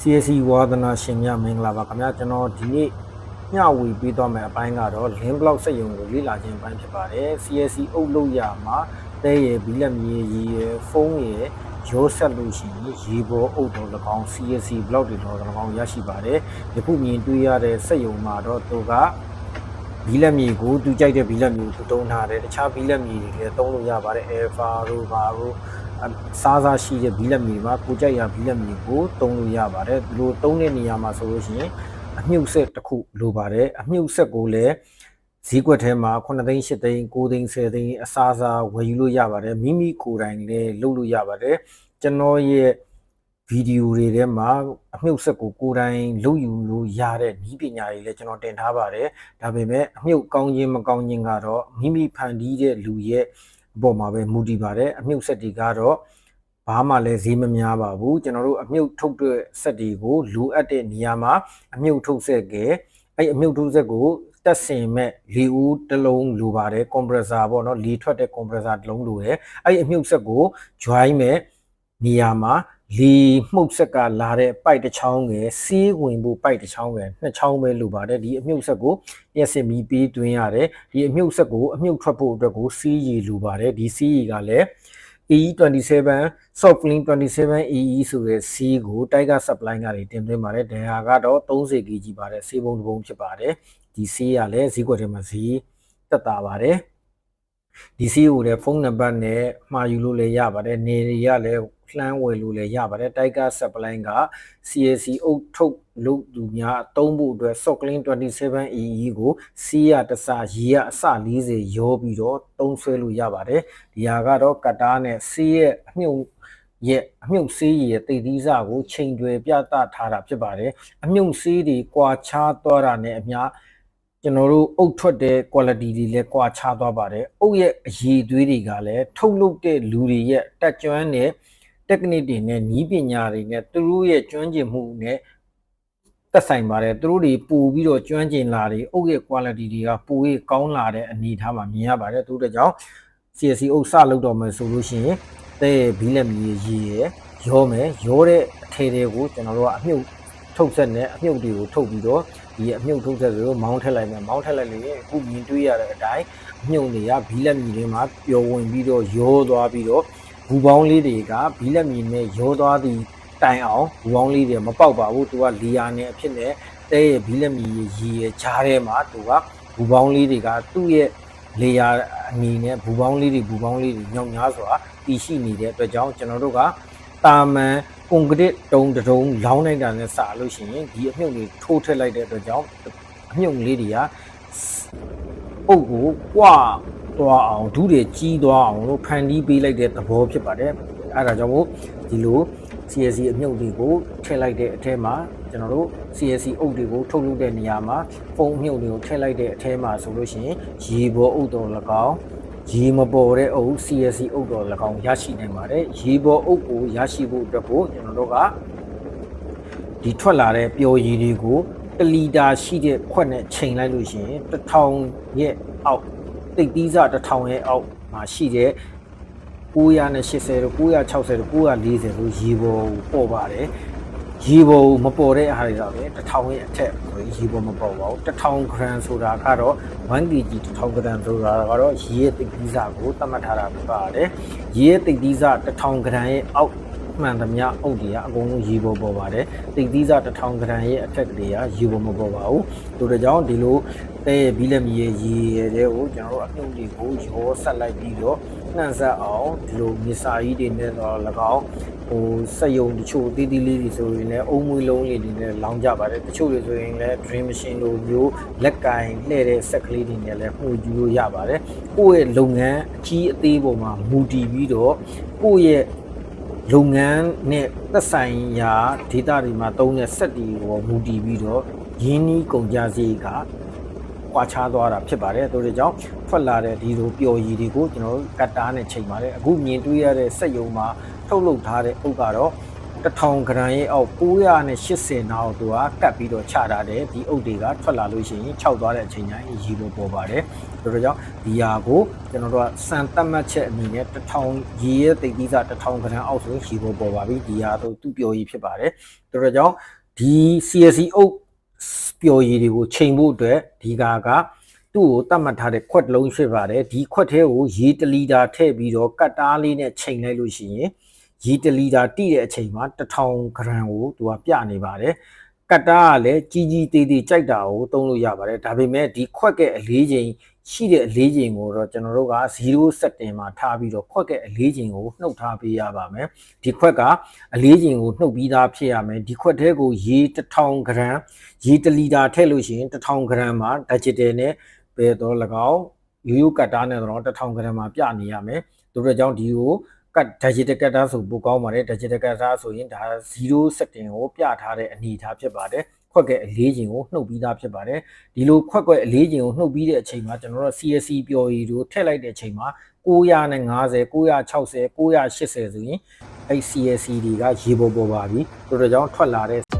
CSC ဝါသနာရှင်များမင်္ဂလာပါခင်ဗျာကျွန်တော်ဒီနေ့ညဝေပေးသွားမယ့်အပိုင်းကတော့ link block စက်ရုံကိုလေ့လာခြင်းအပိုင်းဖြစ်ပါတယ် CSC အုပ်လို့ရမှာတဲရယ်ဘီလက်မြေရီရယ်ဖုန်းရယ်ရိုးဆက်လို့ရှိရင်ရေပေါ်အုပ်တော်၎င်း CSC block တွေတော်၎င်းရရှိပါတယ်ယခုမြင်တွေ့ရတဲ့စက်ရုံမှာတော့သူကဘီလက်မြေကိုသူကြိုက်တဲ့ဘီလက်မြေကိုသူတုံးထားတယ်တခြားဘီလက်မြေတွေလည်းတုံးလို့ရပါတယ် Alpha တို့ဘာတို့အ စားစားရှိတဲ့ဘီလက်မြေမှာကိုကြိုက်ရဘီလက်မြေကိုတုံးလို့ရပါတယ်ဒီလိုတုံးတဲ့နေရာမှာဆိုလို့ရှိရင်အမြုပ်ဆက်တစ်ခုလိုပါတယ်အမြုပ်ဆက်ကိုလည်းဈေးကွက်ထဲမှာ9သိန်း10သိန်း9သိန်း10သိန်းအစားစားဝယ်ယူလို့ရပါတယ်မိမိကိုယ်တိုင်လည်းလုပ်လို့ရပါတယ်ကျွန်တော်ရဲ့ဗီဒီယိုတွေထဲမှာအမြုပ်ဆက်ကိုကိုယ်တိုင်လုပ်ယူလို့ရတဲ့ဤပညာတွေလည်းကျွန်တော်တင်ထားပါတယ်ဒါပေမဲ့အမြုပ်ကောင်းခြင်းမကောင်းခြင်းကတော့မိမိဖန်တီးတဲ့လူရဲ့ အပေါ်မှာပဲမူတည်ပါတယ်အမြုပ်ဆက်တွေကတော့ဘာမှလည်းဈေးမများပါဘူးကျွန်တော်တို့အမြုပ်ထုတ်တဲ့ဆက်တွေကိုလိုအပ်တဲ့နေရာမှာအမြုပ်ထုတ်ဆက်ကအဲ့အမြုပ်ထုတ်ဆက်ကိုတက်ဆင်မဲ့လေဦးတစ်လုံးလိုပါတယ်ကွန်ပရက်ဆာပေါ့နော်လေထွက်တဲ့ကွန်ပရက်ဆာတစ်လုံးလိုတယ်အဲ့အမြုပ်ဆက်ကို join မဲ့နေရာမှာ လေမှုတ်ဆက်ကလာတဲ့ပိုက်တစ်ချောင်းငယ်စီးဝင်ဖို့ပိုက်တစ်ချောင်းငယ်နှစ်ချောင်းပဲလိုပါတယ်ဒီအမြုပ်ဆက်ကိုလျှက်စင်ပြီးပေးတွင်းရတယ်ဒီအမြုပ်ဆက်ကိုအမြုပ်ထွက်ဖို့အတွက်ကိုစီးရည်လိုပါတယ်ဒီစီးရည်ကလည်း AE27 Soft Clean 27 AE ဆိုတဲ့စီးကို Tiger Supply ကနေတင်သွင်းပါတယ်ဒန်ဟာကတော့30 kg ပါတယ်စေးပုံတစ်ပုံဖြစ်ပါတယ်ဒီစီးကလည်းဈေးကွက်ထဲမှာဈေးတက်တာပါတယ်ဒီစီးကိုလည်းဖုန်းနံပါတ်နဲ့မှာယူလို့လည်းရပါတယ်နေတွေကလည်း လှမ်းဝယ်လို့လည်းရပါတယ် Tiger Supply က CAC အုပ်ထုတ်လုပ်သူများအသုံးဖို့အတွက် Soft Clean 27 AE ကိုစီးရတစရေရအစ40ရောပြီးတော့သုံးဆွဲလို့ရပါတယ်ဒီဟာကတော့ကတားနဲ့စီးရဲ့အမြုပ်ရဲ့အမြုပ်ဆေးရည်ရဲ့တိတ်သီးစာကိုချိန်တွယ်ပြသထားတာဖြစ်ပါတယ်အမြုပ်ဆေးတွေကွာခြားသွားတာနဲ့အမျှကျွန်တော်တို့အုတ်ထွက်တဲ့ quality တွေလည်းကွာခြားသွားပါတယ်အုတ်ရဲ့အရည်သွေးတွေကလည်းထုတ်လုပ်တဲ့လူတွေရဲ့တက်ကြွတဲ့ technique တွေနဲ့နီးပညာတွေနဲ့သူတို့ရဲ့ကျွမ်းကျင်မှုနဲ့သက်ဆိုင်ပါတယ်သူတို့တွေပို့ပြီးတော့ကျွမ်းကျင်လာတွေအုတ်ရဲ့ quality တွေကပို၍ကောင်းလာတဲ့အနေအထားမှာမြင်ရပါတယ်သူတို့ကြောင့် CSC အုပ်စလုပ်တော့မယ်ဆိုလို့ရှိရင်တဲ့ဘီလက်မီရေရယ်ရောမယ်ရောတဲ့အထည်တွေကိုကျွန်တော်တို့ကအမြုပ်ထုတ်ဆက်နဲ့အမြုပ်တွေကိုထုတ်ပြီးတော့ဒီအမြုပ်ထုတ်ဆက်တွေကိုမောင်းထက်လိုက်မယ်မောင်းထက်လိုက်ရင်အခုမြင်တွေ့ရတဲ့အတိုင်းအမြုပ်တွေကဘီလက်မီတွေမှာပျော်ဝင်ပြီးတော့ရောသွားပြီးတော့ ဘူပေါင်းလေးတွေကဘီလက်မီနဲ့ရောသွားသည့်တိုင်အောင်ဘူပေါင်းလေးတွေမပေါက်ပါဘူးသူကလီယာနဲ့အဖြစ်နဲ့တဲရဲ့ဘီလက်မီရေရဲ့ဂျားထဲမှာသူကဘူပေါင်းလေးတွေကသူ့ရဲ့လေယာအနေနဲ့ဘူပေါင်းလေးတွေဘူပေါင်းလေးတွေညောင်များစွာတည်ရှိနေတဲ့အတွက်ကြောင့်ကျွန်တော်တို့ကတာမန်ကွန်ကရစ်တုံးတုံးလောင်းလိုက်တာနဲ့စလို့ရှိရင်ဒီအမြုပ်တွေထိုးထည့်လိုက်တဲ့အတွက်ကြောင့်အမြုပ်လေးတွေကပုတ်ကိုကွာ သွားအောင်ဒုတွေကြီးသွားအောင်လို့ဖန်တီးပေးလိုက်တဲ့သဘောဖြစ်ပါတယ်အဲဒါကြောင့်မို့ဒီလို CSC အမြုပ်တွေကိုထည့်လိုက်တဲ့အထဲမှာကျွန်တော်တို့ CSC အုပ်တွေကိုထုတ်လုပ်တဲ့နေရာမှာဖုန်းအမြုပ်တွေကိုထည့်လိုက်တဲ့အထဲမှာဆိုလို့ရှိရင်ရေဘောအုပ်တော်၎င်းရေမပေါ်တဲ့အုပ် CSC အုပ်တော်၎င်းရရှိနိုင်ပါတယ်ရေပေါ်အုပ်ကိုရရှိဖို့အတွက်ကိုကျွန်တော်တို့ကဒီထွက်လာတဲ့ပျော်ရည်တွေကို1လီတာရှိတဲ့ခွက်နဲ့ချိန်လိုက်လို့ရှိရင်1000ရဲ့အောက် တိတ်သီးစ1000ရဲ့အောက်မှာရှိတဲ့980တို့960တို့940တို့ရေပေါ်ကိုပေါ်ပါတယ်ရေပေါ်ကိုမပေါ်တဲ့အားတွေတော့ပဲ1000ရဲ့အထက်ဆိုရင်ရေပေါ်မပေါ်ပါဘူး1000 gram ဆိုတာကတော့ 1kg 1000 gram ဆိုတာကတော့ရေရဲ့တိတ်သီးစကိုသတ်မှတ်ထားတာဖြစ်ပါတယ်ရေရဲ့တိတ်သီးစ1000 gram ရဲ့အောက် မှန်သမျှအုပ်တွေကအကုန်လုံးရေပေါ်ပေါ်ပါတယ်တိတ်သီးစ1000 gram ရဲ့အထက်ကလေးကရေပေါ်မပေါ်ပါဘူးတို့တဲ့ကြောင့်ဒီလိုတဲ့ဘီလက်မီရဲ့ရေရဲ့တွေကိုကျွန်တော်တို့အမြုပ်တွေကိုရောဆက်လိုက်ပြီးတော့နှံ့ဆက်အောင်ဒီလိုမြေစာကြီးတွေနဲ့တော့၎င်းဟိုစက်ယုံတချို့တီးတီးလေးတွေဆိုရင်လည်းအုံမွေးလုံးလေးတွေနဲ့လောင်းကြပါတယ်တချို့တွေဆိုရင်လည်း dream machine လိုမျိုးလက်ကင်လှည့်တဲ့စက်ကလေးတွေနဲ့လည်းမှုယူလို့ရပါတယ်ကိုယ့်ရဲ့လုပ်ငန်းအကြီးအသေးပေါ်မှာမူတည်ပြီးတော့ကိုယ့်ရဲ့ လုပ်ငန်းနဲ့သက်ဆိုင်ရာ data တွေမှာသုံးတဲ့စက်တွေကိုမူတည်ပြီးတော့ရင်းနှီးကုန်ကြစည်ကကွာခြားသွားတာဖြစ်ပါတယ်တို့ကြောင့်ထွက်လာတဲ့ဒီလိုပျော်ရည်တွေကိုကျွန်တော်တို့ကတ်တားနဲ့ချိန်ပါတယ်အခုမြင်တွေ့ရတဲ့စက်ယုံမှာထုတ်လုပ်ထားတဲ့အုပ်ကတော့ 1000ဂရမ်ရဲ့အောက်980နောက်သူကကတ်ပြီးတော့ချထားတယ်ဒီအုပ်တွေကထွက်လာလို့ရှိရင်6သွားတဲ့အချိန်တိုင်းရီလိုပေါ်ပါတယ်ဒါတို့ကြောင့်ဒီဟာကိုကျွန်တော်တို့ကစံသတ်မှတ်ချက်အနေနဲ့1000ရေရဲ့တိတ်သီးစား1000ဂရမ်အောက်ဆိုရင်ရီလိုပေါ်ပါပြီဒီဟာတော့သူ့ပျော်ရည်ဖြစ်ပါတယ်ဒါတို့ကြောင့်ဒီ CSC အုပ်ပျော်ရည်တွေကိုချိန်ဖို့အတွက်ဒီကာကသူ့ကိုတတ်မှတ်ထားတဲ့ခွက်တစ်လုံးဖြစ်ပါတယ်ဒီခွက်ထဲကိုရေ1လီတာထည့်ပြီးတော့ကတ်တားလေးနဲ့ချိန်လိုက်လို့ရှိရင် ရေ1လီတာတိတဲ့အချိန်မှာ1000ဂရမ်ကိုသူကပြနေပါတယ်ကတ်တားကလည်းကြီးကြီးသေးသေးကြိုက်တာကိုသုံးလို့ရပါတယ်ဒါပေမဲ့ဒီခွက်ကဲအလေးချိန်ရှိတဲ့အလေးချိန်ကိုတော့ကျွန်တော်တို့က0စက်တင်မှာထားပြီးတော့ခွက်ကဲအလေးချိန်ကိုနှုတ်ထားပေးရပါမယ်ဒီခွက်ကအလေးချိန်ကိုနှုတ်ပြီးသားဖြစ်ရမယ်ဒီခွက်ထဲကိုရေ1000ဂရမ်ရေ1လီတာထည့်လို့ရှိရင်1000ဂရမ်မှာ digital နဲ့ပဲတော့၎င်းရိုးရိုးကတ်တားနဲ့တော့1000ဂရမ်မှာပြနေရမယ်တို့အတွက်ကြောင့်ဒီကို ကတ် digital ကတ်တားဆိုပိုကောင်းပါတယ် digital ကတ်တားဆိုရင်ဒါ0 setting ကိုပြထားတဲ့အနေအထားဖြစ်ပါတယ်ခွက်ကအလေးချိန်ကိုနှုတ်ပြီးသားဖြစ်ပါတယ်ဒီလိုခွက်ကွက်အလေးချိန်ကိုနှုတ်ပြီးတဲ့အချိန်မှာကျွန်တော်တို့ CSC ပျော်ရည်တို့ထည့်လိုက်တဲ့အချိန်မှာ950 960 980ဆိုရင်အဲ့ CSC တွေကရေပေါ်ပေါ်ပါပြီတို့အတွက်ကြောင့်ထွက်လာတဲ့